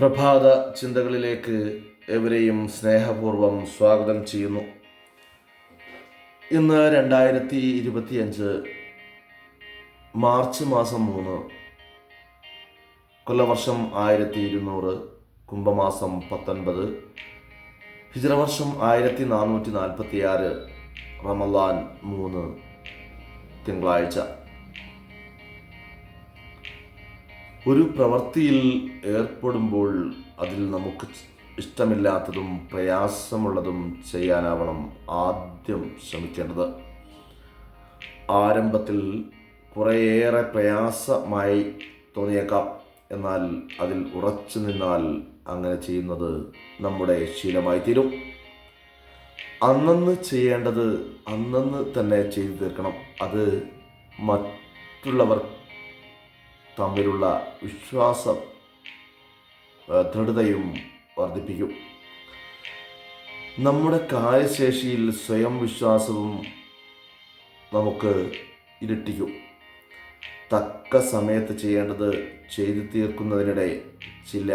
പ്രഭാത ചിന്തകളിലേക്ക് എവരെയും സ്നേഹപൂർവം സ്വാഗതം ചെയ്യുന്നു. ഇന്ന് രണ്ടായിരത്തി ഇരുപത്തിയഞ്ച് മാർച്ച് മാസം മൂന്ന് കൊല്ലവർഷം ആയിരത്തി ഇരുന്നൂറ് കുംഭമാസം പത്തൊൻപത് ഹിജറവർഷം ആയിരത്തി നാനൂറ്റി നാൽപ്പത്തി ആറ് റമലാൻ മൂന്ന് തിങ്കളാഴ്ച. ഒരു പ്രവൃത്തിയിൽ ഏർപ്പെടുമ്പോൾ അതിൽ നമുക്ക് ഇഷ്ടമില്ലാത്തതും പ്രയാസമുള്ളതും ചെയ്യാനാവണം ആദ്യം ശ്രമിക്കേണ്ടത്. ആരംഭത്തിൽ കുറേയേറെ പ്രയാസമായി തോന്നിയേക്കാം. എന്നാൽ അതിൽ ഉറച്ചു നിന്നാൽ അങ്ങനെ ചെയ്യുന്നത് നമ്മുടെ ശീലമായി തീരും. അന്നന്ന് ചെയ്യേണ്ടത് അന്നന്ന് തന്നെ ചെയ്തു തീർക്കണം. അത് മറ്റുള്ളവർ തമ്മിലുള്ള വിശ്വാസം ദൃഢതയും വർദ്ധിപ്പിക്കും. നമ്മുടെ കാര്യശേഷിയിൽ സ്വയം വിശ്വാസവും നമുക്ക് ഇരട്ടിക്കും. തക്ക സമയത്ത് ചെയ്യേണ്ടത് ചെയ്തു തീർക്കുന്നതിനിടെ ചില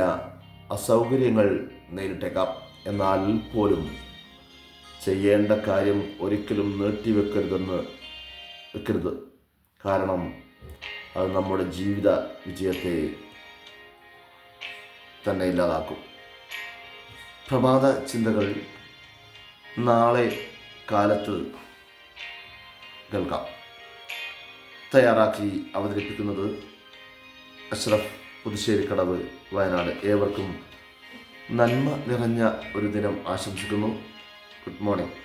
അസൗകര്യങ്ങൾ നേരിട്ടേക്കാം. എന്നാൽ പോലും ചെയ്യേണ്ട കാര്യം ഒരിക്കലും നീട്ടിവെക്കരുതെന്ന് വെക്കരുത്. കാരണം അത് നമ്മുടെ ജീവിത വിജയത്തെ തന്നെ ഇല്ലാതാക്കും. പ്രഭാത ചിന്തകൾ നാളെ കാലത്ത് കേൾക്കാം. തയ്യാറാക്കി അവതരിപ്പിക്കുന്നത് അഷ്റഫ് പുതുശ്ശേരിക്കടവ് വയനാട്. ഏവർക്കും നന്മ നിറഞ്ഞ ഒരു ദിനം ആശംസിക്കുന്നു. Good morning.